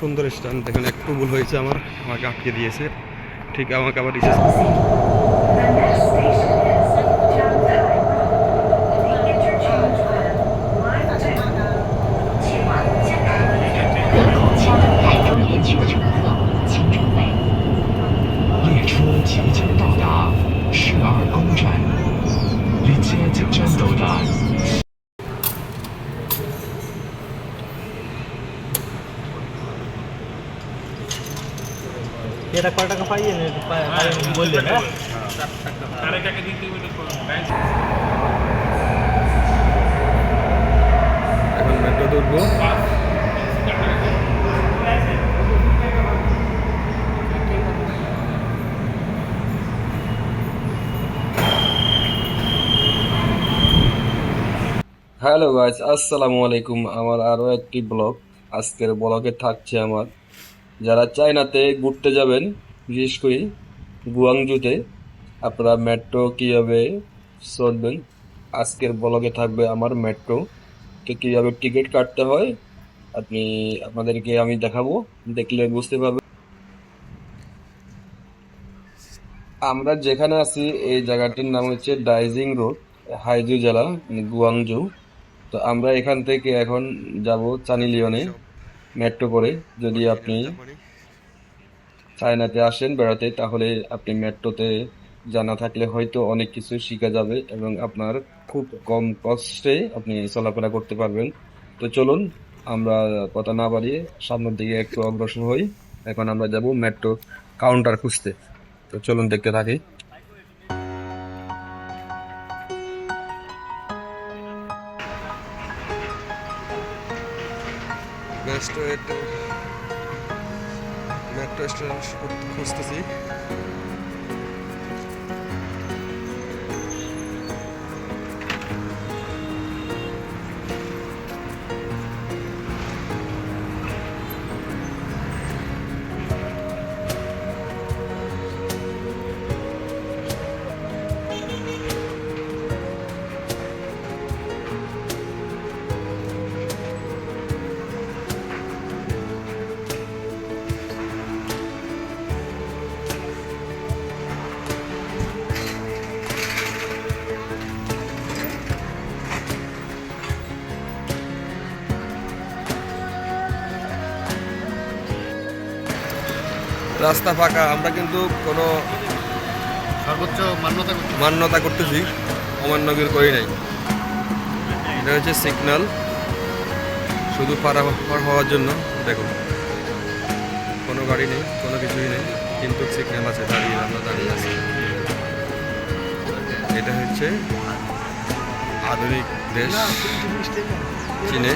সুন্দর স্ট্যান্ড দেখুন একটু ভুল হয়েছে আমার, আমাকে আটকে দিয়েছে। ঠিক আমাকে আবার রিচার্জ The এটা কয় টাকা পাইয়ে বললেন হ্যাঁ এখন উঠবো হ্যালো গাইস আসসালামু আলাইকুম আমার আরও একটি ব্লগ। আজকের ব্লগে থাকছে আমার যারা চায়নাতে ঘুরতে যাবেন, বিশেষ করে গুয়াংজুতে, আপনারা মেট্রো কীভাবে চড়বেন আজকের ব্লগে থাকবে আমার মেট্রো তো কীভাবে টিকিট কাটতে হয়, আপনি, আপনাদেরকে আমি দেখাবো, দেখলে বুঝতে পারবেন। আমরা যেখানে আছি, এই জায়গাটির নাম হচ্ছে ডাইজিং রোড হাইজু জেলা মানে গুয়াংজু। তো আমরা এখান থেকে এখন যাব চানিলিয়নে মেট্রো করে যদি আপনি চায়নাতে আসেন বেড়াতে তাহলে আপনি মেট্রোতে জানা থাকলে হয়তো অনেক কিছু শেখা যাবে এবং আপনার খুব কম কষ্টে আপনি চলাফেরা করতে পারবেন। তো চলুন আমরা কথা না বাড়িয়ে সামনের দিকে একটু অগ্রসর হই। এখন আমরা যাব মেট্রো কাউন্টার খুঁজতে। তো চলুন দেখতে থাকি। মেট্রো স্টেশন খুঁজতেছি। রাস্তা ফাঁকা আমরা কিন্তু কোনো সর্বোচ্চ মান্যতা মান্যতা করতেছি অমান্যগির করি নাই এটা হচ্ছে সিগন্যাল শুধু পারাপার হওয়ার জন্য দেখুন কোনো গাড়ি নেই কোনো কিছুই নেই কিন্তু সিগন্যাল আছে দাঁড়িয়ে আমরা দাঁড়িয়ে আছি এটা হচ্ছে আধুনিক দেশ চীনে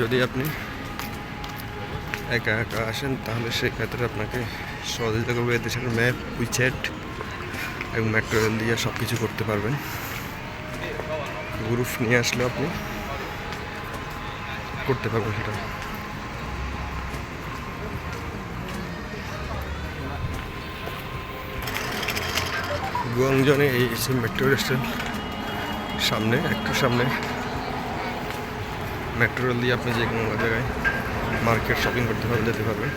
যদি আপনি একা একা আসেন, তাহলে সেক্ষেত্রে আপনাকে সহযোগিতা করবে দেশের ম্যাপ, উইচ্যাট এবং মেট্রো রেল দিয়ে সব কিছু করতে পারবেন। গ্রুপ নিয়ে আসলে আপনি করতে পারবেন সেটা। গুয়াংজনে এই মেট্রো রেস্টুরেন্ট সামনে, একটু সামনে মেট্রো রেল দিয়ে আপনি যে কোনো জায়গায় মার্কেট শপিং করতে পারবেন যেতে পারবেন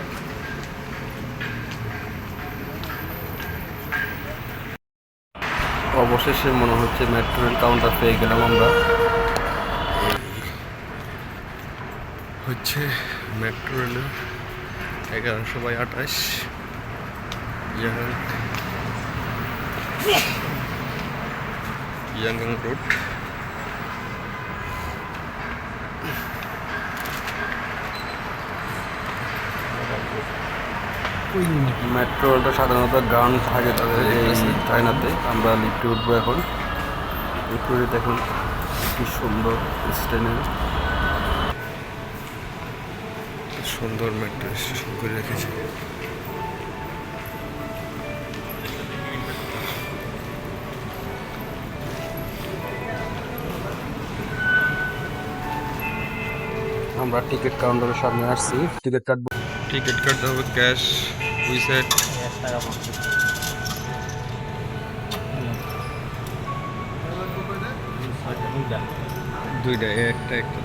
অবশেষে মনে হচ্ছে মেট্রো রেল কাউন্টার পেয়ে গেলাম আমরা। হচ্ছে মেট্রো রেলের এগারোশো বাই আঠাশ। ইয়াং ইয়াঙ্গাং রোড মেট্রো রেলটা সাধারণত গ্রাউন্ড থাকে তাদের এই চায়নাতে। আমরা লিফটে উঠবো এখন। লিফটে দেখুন কি সুন্দর স্টেনের। সুন্দর মেট্রো স্টেশন করে রেখেছে। আমরা টিকিট কাউন্টারের সামনে আসছি। টিকিট কাটবো টিকিট কাটতে হবে ক্যাশ উইসেট। দুইটা একটা একটা।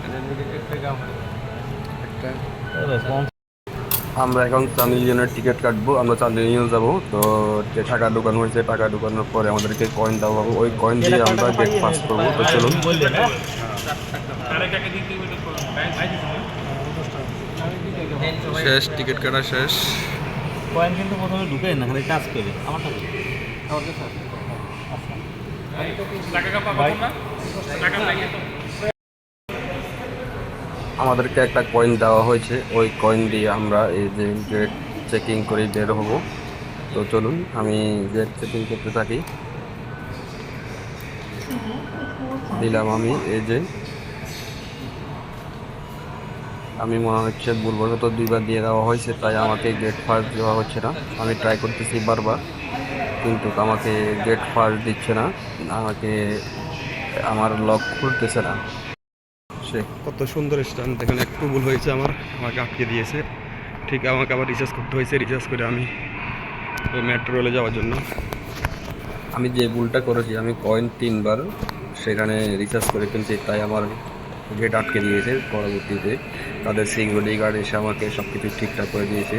আমরা এখন চান্দিলিয়নের টিকিট কাটবো আমরা চান্দিলিয়ন যাব। তো যে টাকা ঢুকানো হয়েছে টাকা ঢুকানোর পরে আমাদেরকে কয়েন দেওয়া হবে ওই কয়েন দিয়ে আমরা গেট পাস করব। তো চলুন। হ্যাঁ। শেষ টিকিট কাটা শেষ। কয়েন কিন্তু প্রথমে ঢুকে না খালি টাচ করে। আমাদেরকে একটা কয়েন দেওয়া হয়েছে। ওই কয়েন দিয়ে আমরা এই যে গেট চেকিং করে বের হব। তো চলুন আমি গেট চেকিং করতে থাকি। দিলাম আমি এই যে আমি মনে হচ্ছে ভুলবশত দুইবার দিয়ে দেওয়া হয়েছে তাই আমাকে গেট ফার্স্ট দেওয়া হচ্ছে না। আমি ট্রাই করতেছি বারবার কিন্তু আমাকে গেট ফার্স্ট দিচ্ছে না। আমাকে আমার লক খুলতেছে না। সে কত সুন্দর স্ট্যান্ড দেখেন একটু ভুল হয়েছে আমার আমাকে আটকে দিয়েছে। ঠিক আমাকে আবার রিচার্জ করতে হয়েছে রিচার্জ করে আমি ওই মেট্রো রেলে যাওয়ার জন্য। আমি যে ভুলটা করেছি আমি কয়েন তিনবার সেখানে রিচার্জ করে কিনছি তাই আমার গেট আটকে দিয়েছে পরবর্তীতে। তাদের সিকিউরিটি গার্ড এসে আমাকে সব কিছু ঠিকঠাক করে দিয়েছে।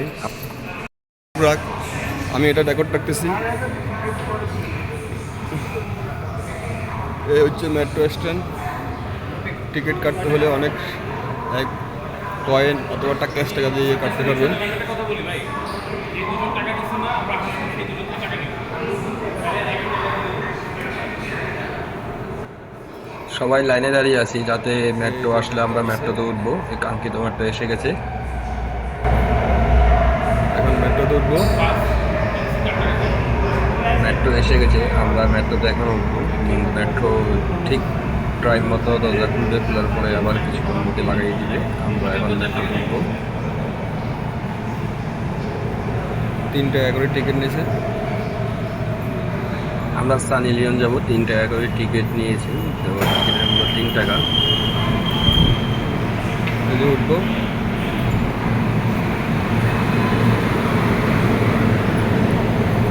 আমি এটা রেকর্ড রাখতেছি। এই হচ্ছে মেট্রো স্ট্যান্ড টিকিট কাটতে হলে অনেক, এক কয়েন অথবা টাকা ক্যাশ টাকা দিয়ে কাটতে পারবেন। সবাই লাইনে দাঁড়িয়ে আছি যাতে মেট্রো আসলে আমরা মেট্রোতে উঠবো। এই কাঙ্ক্ষিত মেট্রো এসে গেছে। এখন মেট্রোতে উঠবো। মেট্রো এসে গেছে আমরা মেট্রোতে এখন উঠবো। মেট্রো ঠিক টাইম মতো দরজা খুলবে খোলার পরে আবার কিছুক্ষণ মধ্যে লাগাই দিবে। আমরা এখন মেট্রো উঠবো। তিন টাকা করে টিকিট নিয়েছে। আমরা সানি লিওন যাব, তিন টাকা করে টিকিট নিয়েছি। তো টিকিটের মূল্য তিন টাকা। এই যে উঠবো।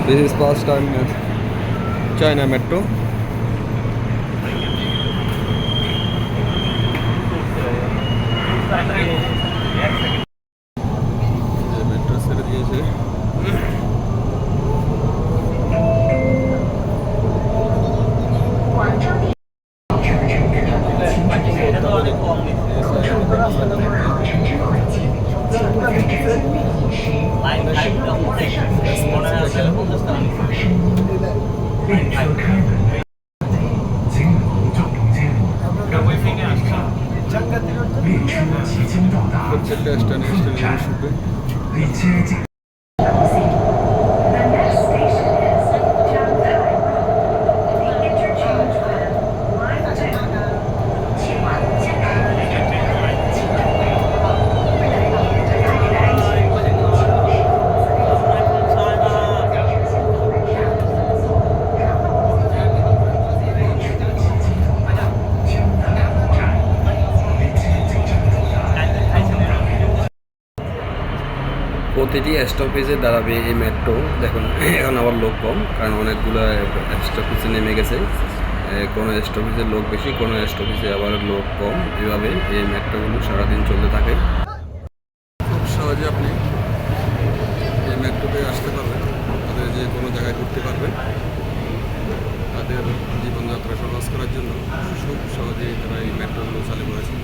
This is first time in China Metro. Metro প্রত্যেকটা স্ট্যান্ডে স্ট্যান্ডে শুধু The প্রতিটি স্টপেজে দাঁড়াবে এই মেট্রো দেখুন, এখন আবার লোক কম, কারণ অনেকগুলো স্টপেজে নেমে গেছে। কোনো স্টপেজে লোক বেশি, কোনো স্টপেজে আবার লোক কম। এভাবে এই মেট্রোগুলো সারাদিন চলতে থাকে খুব সহজে আপনি এই মেট্রোতে আসতে পারবেন তাদের যে কোনো জায়গায় ঘুরতে পারবেন তাদের জীবনযাত্রা সহজ করার জন্য খুব সহজেই তারা এই মেট্রোগুলো চালু করেছে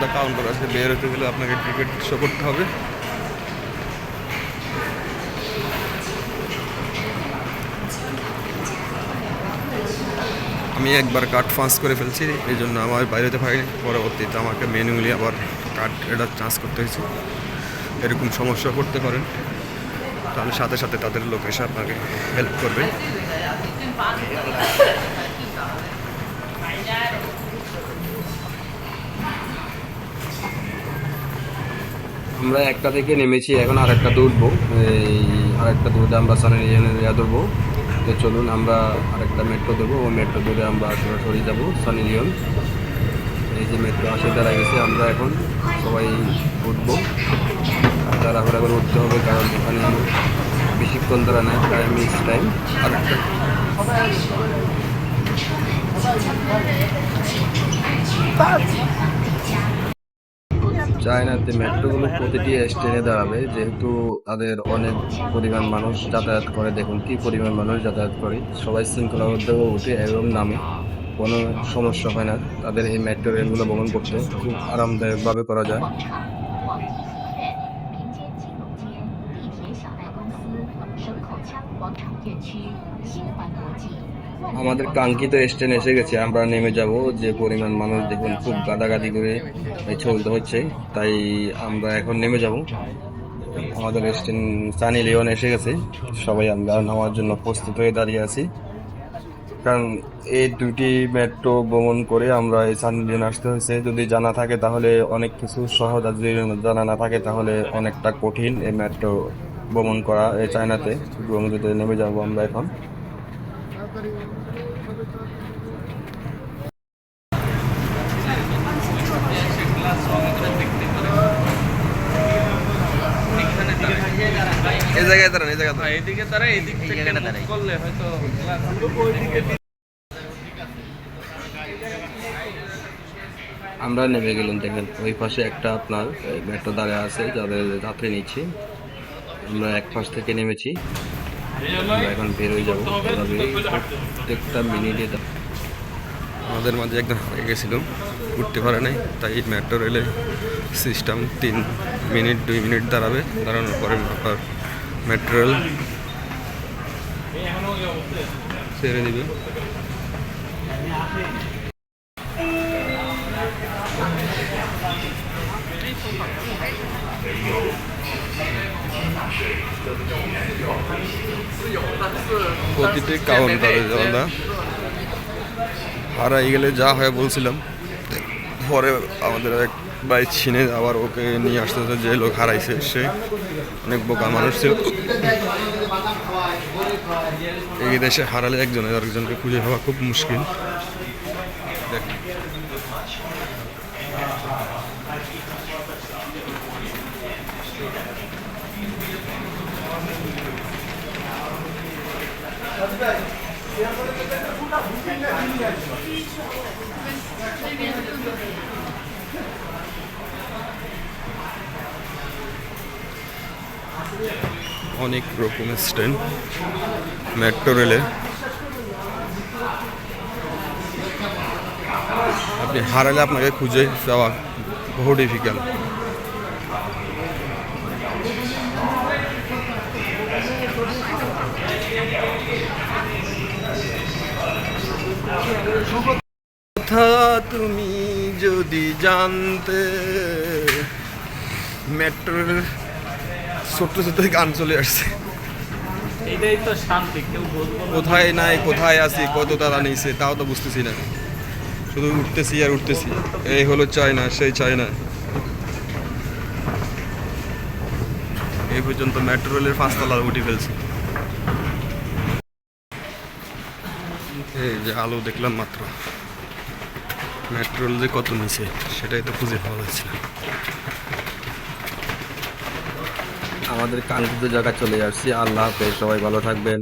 আলাদা কাউন্টার আছে বের হতে গেলে আপনাকে টিকিট শো করতে হবে। আমি একবার কার্ড ফাঁস করে ফেলছি, এই জন্য আমার বাইরে হতে পারিনি। পরবর্তীতে আমাকে ম্যানুয়ালি আবার কার্ড এটা চান্স করতে হয়েছে। এরকম সমস্যা করতে পারেন। তাহলে সাথে সাথে তাদের লোক এসে আপনাকে হেল্প করবে। আমরা একটা থেকে নেমেছি, এখন আর একটাতে উঠবো এই আর একটা দূরে আমরা সানি লিওনের ইয়া ধরবো। তো চলুন আমরা আরেকটা মেট্রো ধরবো। ওই মেট্রো দূরে আমরা সরাসরি যাব সানি লিওন এই যে মেট্রো আসে দাঁড়া গেছে, আমরা এখন সবাই উঠবো। তাড়াহুড়া করে উঠতে হবে, কারণ এখানে বেশিক্ষণ তারা নেয় প্রায় মিস টাইম আর একটা চায়নাতে মেট্রোগুলো প্রতিটি স্টেশনে দাঁড়াবে, যেহেতু তাদের অনেক পরিমাণ মানুষ যাতায়াত করে। দেখুন, কি পরিমাণ মানুষ যাতায়াত করে। সবাই শৃঙ্খলাবদ্ধ উঠে এবং নামে। কোনো সমস্যা হয় না। তাদের এই মেট্রো রেলগুলো ভ্রমণ করতে খুব আরামদায়কভাবে করা যায়। আমাদের কাঙ্ক্ষিত স্টেন এসে গেছে, আমরা নেমে যাব। যে পরিমাণ মানুষ দেখুন, খুব গাদাগাদি করে চলতে হচ্ছে, তাই আমরা এখন নেমে যাব। আমাদের স্টেন সানি লিওন এসে গেছে, সবাই আমরা নামার জন্য প্রস্তুত হয়ে দাঁড়িয়ে আছি। কারণ এই দুটি মেট্রো ভ্রমণ করে আমরা এই সানি লিওন আসতে হয়েছে। যদি জানা থাকে তাহলে অনেক কিছু সহজ, আর যদি জানা না থাকে তাহলে অনেকটা কঠিন এই মেট্রো ভ্রমণ করা এই চায়নাতে। যদি নেমে যাব আমরা এখন। এই জায়গায় দাঁড়ান এই জায়গায় দাঁড়ান তারা এদিক থেকে করলে হয়তো আমরা নেমে গেলাম দেখেন ওই পাশে একটা আপনার মেট্রো দাঁড়িয়ে আছে যাদের যাত্রী নিচ্ছি। আমরা এক পাশ থেকে নেমেছি। আমরা এখন বের হয়ে যাব। প্রত্যেকটা মিনিটে আমাদের মাঝে একদম হয়ে গেছিল, উঠতে পারে নাই, তাই মেট্রো রেলে সিস্টেম তিন মিনিট দুই মিনিট দাঁড়াবে, দাঁড়ানোর পরে আবার মেট্রো রেল ছেড়ে দিবে। প্রতিটি কাউন্টারে আমরা হারাই গেলে যা হয় বলছিলাম। পরে আমাদের এক ভাই ছিনে আবার ওকে নিয়ে আসতে আসতেছে যে লোক হারাইছে, সে অনেক বোকা মানুষ ছিল। এই দেশে হারালে একজনের আরেকজনকে খুঁজে পাওয়া খুব মুশকিল। দেখ। অনেক রকমের স্ট্যান্ড মেট্রো রেলে। আপনি হারালে আপনাকে খুঁজে যাওয়া বহু ডিফিকাল্ট কথা তুমি যদি জানতে মেট্রোর ছোট্ট ছোট্ট গান চলে আসছে। এইটাই তো শান্তি কেউ কোথায় নাই কোথায় আছি কত তারা নিয়েছে তাও তো বুঝতেছি না। শুধু উঠতেছি আর উঠতেছি। এই হলো চায়না সেই চায়না। এই পর্যন্ত মেট্রো রেলের পাঁচতলা উঠে ফেলছি। এই যে আলো দেখলাম মাত্র। মেট্রোল যে কত নিচে, সেটাই তো খুঁজে পাওয়া যাচ্ছে আমাদের কাঙ্ক্ষিত জায়গা চলে যাচ্ছি আল্লাহ হাফেজ, সবাই ভালো থাকবেন।